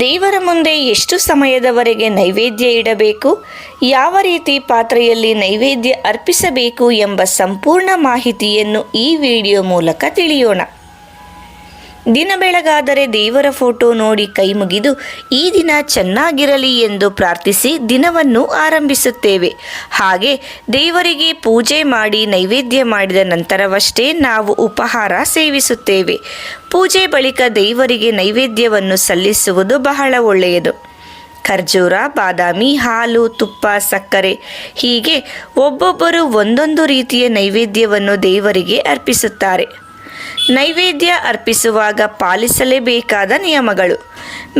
ದೇವರ ಮುಂದೆ ಎಷ್ಟು ಸಮಯದವರೆಗೆ ನೈವೇದ್ಯ ಇಡಬೇಕು? ಯಾವ ರೀತಿ ಪಾತ್ರೆಯಲ್ಲಿ ನೈವೇದ್ಯ ಅರ್ಪಿಸಬೇಕು ಎಂಬ ಸಂಪೂರ್ಣ ಮಾಹಿತಿಯನ್ನು ಈ ವಿಡಿಯೋ ಮೂಲಕ ತಿಳಿಯೋಣ. ದಿನ ಬೆಳಗಾದರೆ ದೇವರ ಫೋಟೋ ನೋಡಿ ಕೈ ಮುಗಿದು ಈ ದಿನ ಚೆನ್ನಾಗಿರಲಿ ಎಂದು ಪ್ರಾರ್ಥಿಸಿ ದಿನವನ್ನು ಆರಂಭಿಸುತ್ತೇವೆ. ಹಾಗೆ ದೇವರಿಗೆ ಪೂಜೆ ಮಾಡಿ ನೈವೇದ್ಯ ಮಾಡಿದ ನಂತರವಷ್ಟೇ ನಾವು ಉಪಹಾರ ಸೇವಿಸುತ್ತೇವೆ. ಪೂಜೆ ಬಳಿಕ ದೇವರಿಗೆ ನೈವೇದ್ಯವನ್ನು ಸಲ್ಲಿಸುವುದು ಬಹಳ ಒಳ್ಳೆಯದು. ಖರ್ಜೂರ, ಬಾದಾಮಿ, ಹಾಲು, ತುಪ್ಪ, ಸಕ್ಕರೆ ಹೀಗೆ ಒಬ್ಬೊಬ್ಬರು ಒಂದೊಂದು ರೀತಿಯ ನೈವೇದ್ಯವನ್ನು ದೇವರಿಗೆ ಅರ್ಪಿಸುತ್ತಾರೆ. ನೈವೇದ್ಯ ಅರ್ಪಿಸುವಾಗ ಪಾಲಿಸಲೇಬೇಕಾದ ನಿಯಮಗಳು.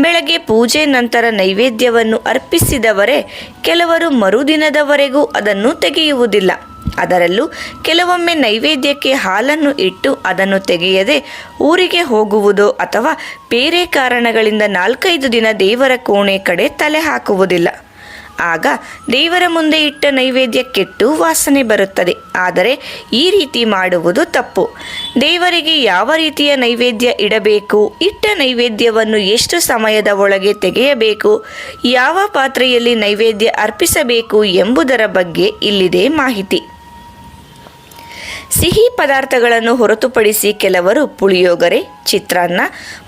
ಬೆಳಗ್ಗೆ ಪೂಜೆ ನಂತರ ನೈವೇದ್ಯವನ್ನು ಅರ್ಪಿಸಿದವರೇ ಕೆಲವರು ಮರುದಿನದವರೆಗೂ ಅದನ್ನು ತೆಗೆಯುವುದಿಲ್ಲ. ಅದರಲ್ಲೂ ಕೆಲವೊಮ್ಮೆ ನೈವೇದ್ಯಕ್ಕೆ ಹಾಲನ್ನು ಇಟ್ಟು ಅದನ್ನು ತೆಗೆಯದೆ ಊರಿಗೆ ಹೋಗುವುದೋ ಅಥವಾ ಬೇರೆ ಕಾರಣಗಳಿಂದ ನಾಲ್ಕೈದು ದಿನ ದೇವರ ಕೋಣೆ ಕಡೆ ತಲೆ ಹಾಕುವುದಿಲ್ಲ. ಆಗ ದೇವರ ಮುಂದೆ ಇಟ್ಟ ನೈವೇದ್ಯ ಕೆಟ್ಟು ವಾಸನೆ ಬರುತ್ತದೆ. ಆದರೆ ಈ ರೀತಿ ಮಾಡುವುದು ತಪ್ಪು. ದೇವರಿಗೆ ಯಾವ ರೀತಿಯ ನೈವೇದ್ಯ ಇಡಬೇಕು, ಇಟ್ಟ ನೈವೇದ್ಯವನ್ನು ಎಷ್ಟು ಸಮಯದ ಒಳಗೆ ತೆಗೆಯಬೇಕು, ಯಾವ ಪಾತ್ರೆಯಲ್ಲಿ ನೈವೇದ್ಯ ಅರ್ಪಿಸಬೇಕು ಎಂಬುದರ ಬಗ್ಗೆ ಇಲ್ಲಿದೆ ಮಾಹಿತಿ. ಸಿಹಿ ಪದಾರ್ಥಗಳನ್ನು ಹೊರತುಪಡಿಸಿ ಕೆಲವರು ಪುಳಿಯೋಗರೆ, ಚಿತ್ರಾನ್ನ,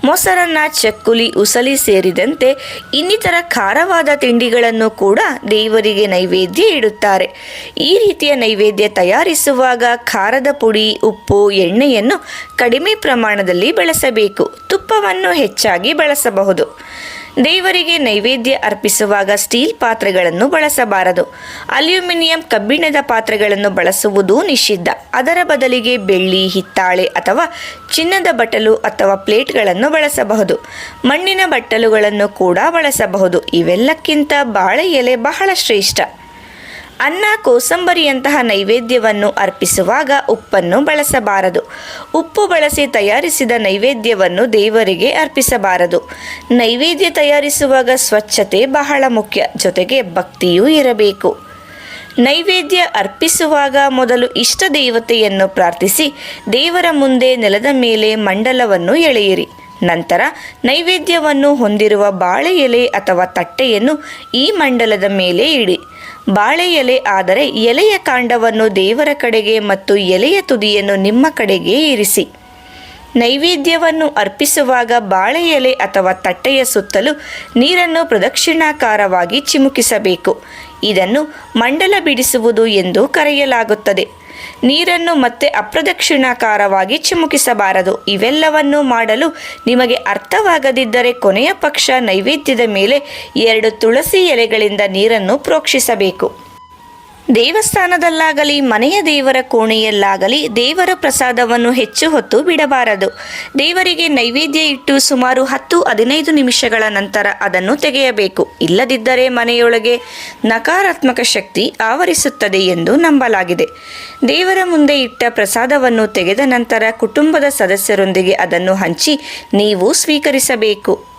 ಮೊಸರನ್ನ, ಚಕ್ಕುಲಿ, ಉಸಲಿ ಸೇರಿದಂತೆ ಇನ್ನಿತರ ಖಾರವಾದ ತಿಂಡಿಗಳನ್ನು ಕೂಡ ದೇವರಿಗೆ ನೈವೇದ್ಯ ಇಡುತ್ತಾರೆ. ಈ ರೀತಿಯ ನೈವೇದ್ಯ ತಯಾರಿಸುವಾಗ ಖಾರದ ಪುಡಿ, ಉಪ್ಪು, ಎಣ್ಣೆಯನ್ನು ಕಡಿಮೆ ಪ್ರಮಾಣದಲ್ಲಿ ಬಳಸಬೇಕು. ತುಪ್ಪವನ್ನು ಹೆಚ್ಚಾಗಿ ಬಳಸಬಹುದು. ದೇವರಿಗೆ ನೈವೇದ್ಯ ಅರ್ಪಿಸುವಾಗ ಸ್ಟೀಲ್ ಪಾತ್ರೆಗಳನ್ನು ಬಳಸಬಾರದು. ಅಲ್ಯೂಮಿನಿಯಂ ಕಬ್ಬಿಣದ ಪಾತ್ರೆಗಳನ್ನು ಬಳಸುವುದು ನಿಷಿದ್ಧ. ಅದರ ಬದಲಿಗೆ ಬೆಳ್ಳಿ, ಹಿತ್ತಾಳೆ ಅಥವಾ ಚಿನ್ನದ ಬಟ್ಟಲು ಅಥವಾ ಪ್ಲೇಟ್ಗಳನ್ನು ಬಳಸಬಹುದು. ಮಣ್ಣಿನ ಬಟ್ಟಲುಗಳನ್ನು ಕೂಡ ಬಳಸಬಹುದು. ಇವೆಲ್ಲಕ್ಕಿಂತ ಬಾಳೆ ಎಲೆ ಬಹಳ ಶ್ರೇಷ್ಠ. ಅನ್ನ ಕೋಸಂಬರಿಯಂತಹ ನೈವೇದ್ಯವನ್ನು ಅರ್ಪಿಸುವಾಗ ಉಪ್ಪನ್ನು ಬಳಸಬಾರದು. ಉಪ್ಪು ಬಳಸಿ ತಯಾರಿಸಿದ ನೈವೇದ್ಯವನ್ನು ದೇವರಿಗೆ ಅರ್ಪಿಸಬಾರದು. ನೈವೇದ್ಯ ತಯಾರಿಸುವಾಗ ಸ್ವಚ್ಛತೆ ಬಹಳ ಮುಖ್ಯ. ಜೊತೆಗೆ ಭಕ್ತಿಯೂ ಇರಬೇಕು. ನೈವೇದ್ಯ ಅರ್ಪಿಸುವಾಗ ಮೊದಲು ಇಷ್ಟ ದೇವತೆಯನ್ನು ಪ್ರಾರ್ಥಿಸಿ ದೇವರ ಮುಂದೆ ನೆಲದ ಮೇಲೆ ಮಂಡಲವನ್ನು ಎಳೆಯಿರಿ. ನಂತರ ನೈವೇದ್ಯವನ್ನು ಹೊಂದಿರುವ ಬಾಳೆ ಎಲೆ ಅಥವಾ ತಟ್ಟೆಯನ್ನು ಈ ಮಂಡಲದ ಮೇಲೆ ಇಡಿ. ಬಾಳೆ ಎಲೆ ಆದರೆ ಎಲೆಯ ಕಾಂಡವನ್ನು ದೇವರ ಕಡೆಗೆ ಮತ್ತು ಎಲೆಯ ತುದಿಯನ್ನು ನಿಮ್ಮ ಕಡೆಗೆ ಇರಿಸಿ. ನೈವೇದ್ಯವನ್ನು ಅರ್ಪಿಸುವಾಗ ಬಾಳೆ ಎಲೆ ಅಥವಾ ತಟ್ಟೆಯ ಸುತ್ತಲೂ ನೀರನ್ನು ಪ್ರದಕ್ಷಿಣಾಕಾರವಾಗಿ ಚಿಮುಕಿಸಬೇಕು. ಇದನ್ನು ಮಂಡಲ ಬಿಡಿಸುವುದು ಎಂದು ಕರೆಯಲಾಗುತ್ತದೆ. ನೀರನ್ನು ಮತ್ತೆ ಅಪ್ರದಕ್ಷಿಣಾಕಾರವಾಗಿ ಚಿಮುಕಿಸಬಾರದು. ಇವೆಲ್ಲವನ್ನೂ ಮಾಡಲು ನಿಮಗೆ ಅರ್ಥವಾಗದಿದ್ದರೆ ಕೊನೆಯ ಪಕ್ಷ ನೈವೇದ್ಯದ ಮೇಲೆ ಎರಡು ತುಳಸಿ ಎಲೆಗಳಿಂದ ನೀರನ್ನು ಪ್ರೋಕ್ಷಿಸಬೇಕು. ದೇವಸ್ಥಾನದಲ್ಲಾಗಲಿ, ಮನೆಯ ದೇವರ ಕೋಣೆಯಲ್ಲಾಗಲಿ ದೇವರ ಪ್ರಸಾದವನ್ನು ಹೆಚ್ಚು ಹೊತ್ತು ಬಿಡಬಾರದು. ದೇವರಿಗೆ ನೈವೇದ್ಯ ಇಟ್ಟು ಸುಮಾರು ಹತ್ತು ಹದಿನೈದು ನಿಮಿಷಗಳ ನಂತರ ಅದನ್ನು ತೆಗೆಯಬೇಕು. ಇಲ್ಲದಿದ್ದರೆ ಮನೆಯೊಳಗೆ ನಕಾರಾತ್ಮಕ ಶಕ್ತಿ ಆವರಿಸುತ್ತದೆ ಎಂದು ನಂಬಲಾಗಿದೆ. ದೇವರ ಮುಂದೆ ಇಟ್ಟ ಪ್ರಸಾದವನ್ನು ತೆಗೆದ ನಂತರ ಕುಟುಂಬದ ಸದಸ್ಯರೊಂದಿಗೆ ಅದನ್ನು ಹಂಚಿ ನೀವು ಸ್ವೀಕರಿಸಬೇಕು.